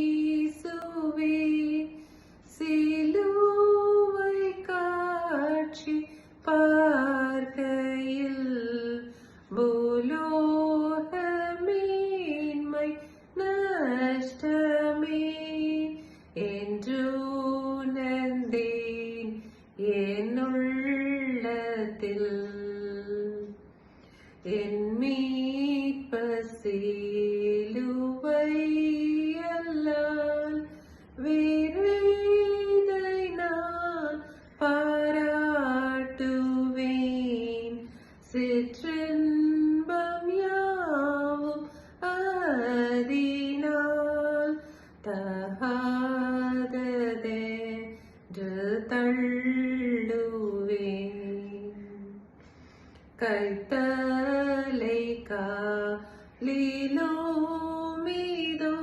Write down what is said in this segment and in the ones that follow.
எல்லாருள்நாதாயேசுவே சிலுவை காட்சி பார்க்கையில் பூலோக மேன்மை நஷ்டமே என்று நந்தேன் என்னுள்ளத்தில் என் மீ சிலுவை அல்லால் வேறேதை நான் பாராட்டுவேன். சிற்றின்பம் யாவும் அதினால் தகாததே தள்ளுவேன். கைத்தலை காலிலோ மீதோ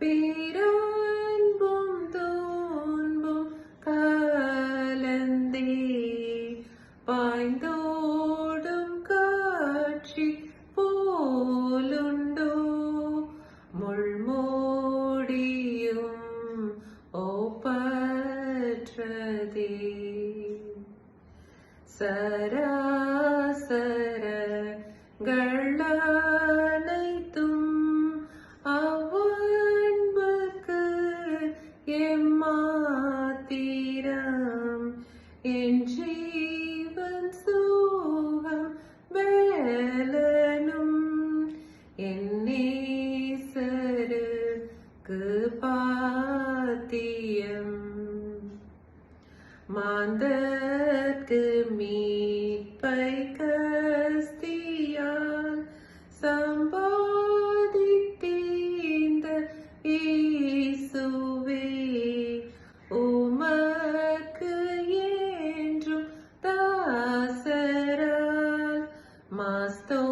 பேரன்பும் தோன்பும் கலந்தே. பாய்ந்தோடும் காட்சி போலுண்டோ முள்மோடியும் ஓப்பற்றதே சராசரங்களனைத்தும் அவன்புக்கு எம்மாத்திரம்? என் ஜீவன் சோகம் வேலனும் என் நேசருக்கு பாத்தியம் மாந்தர்க்கு மீட்பை கஸ்தியால் சம்பாதித்தீந்த இயேசுவே உமக்கு என்றும் தாசரால் மாஸ்தோத்திரம்